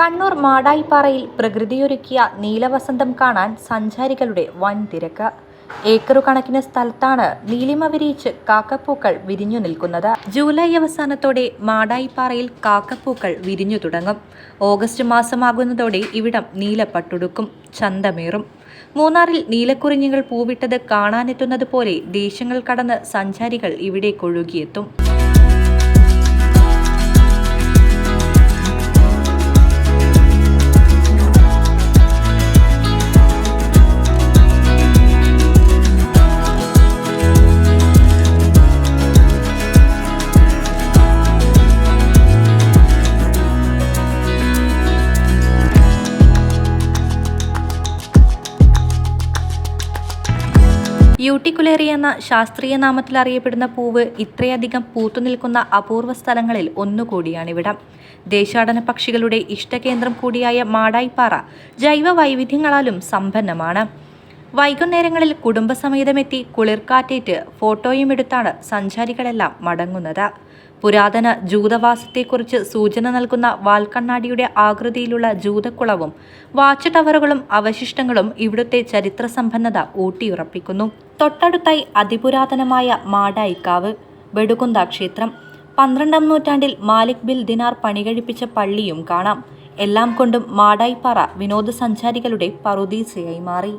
കണ്ണൂർ മാടായിപ്പാറയിൽ പ്രകൃതിയൊരുക്കിയ നീലവസന്തം കാണാൻ സഞ്ചാരികളുടെ വൻ തിരക്ക് ഏക്കറു കണക്കിന് സ്ഥലത്താണ് നീലിമ വിരിയിച്ച് കാക്കപ്പൂക്കൾ വിരിഞ്ഞു നിൽക്കുന്നത്. ജൂലൈ അവസാനത്തോടെ മാടായിപ്പാറയിൽ കാക്കപ്പൂക്കൾ വിരിഞ്ഞു തുടങ്ങും. ഓഗസ്റ്റ് മാസമാകുന്നതോടെ ഇവിടം നീലപ്പട്ടുടുക്കും ചന്തമേറും. മൂന്നാറിൽ നീലക്കുറിഞ്ഞികൾ പൂവിട്ടത് കാണാനെത്തുന്നത് പോലെ ദേശങ്ങൾ കടന്ന് സഞ്ചാരികൾ ഇവിടേക്കൊഴുകിയെത്തും യൂട്ടിക്കുലേറി എന്ന ശാസ്ത്രീയ നാമത്തിൽ അറിയപ്പെടുന്ന പൂവ് ഇത്രയധികം പൂത്തുനിൽക്കുന്ന അപൂർവ സ്ഥലങ്ങളിൽ ഒന്നുകൂടിയാണിവിടം. ദേശാടന പക്ഷികളുടെ ഇഷ്ടകേന്ദ്രം കൂടിയായ മാടായിപ്പാറ ജൈവ വൈവിധ്യങ്ങളാലും സമ്പന്നമാണ്. വൈകുന്നേരങ്ങളിൽ കുടുംബസമേതമെത്തി കുളിർക്കാറ്റേറ്റ് ഫോട്ടോയും എടുത്താണ് സഞ്ചാരികളെല്ലാം മടങ്ങുന്നത്. പുരാതന ജൂതവാസത്തെക്കുറിച്ച് സൂചന നൽകുന്ന വാൽക്കണ്ണാടിയുടെ ആകൃതിയിലുള്ള ജൂതക്കുളവും വാച്ച് ടവറുകളും അവശിഷ്ടങ്ങളും ഇവിടുത്തെ ചരിത്ര സമ്പന്നത ഊട്ടിയുറപ്പിക്കുന്നു. തൊട്ടടുത്തായി അതിപുരാതനമായ മാടായിക്കാവ് ബെടുകുന്ത ക്ഷേത്രം പന്ത്രണ്ടാം നൂറ്റാണ്ടിൽ മാലിക് ബിൽ ദിനാർ പണികഴിപ്പിച്ച പള്ളിയും കാണാം. എല്ലാം കൊണ്ടും മാടായിപ്പാറ വിനോദസഞ്ചാരികളുടെ പറുദീസയായി മാറി.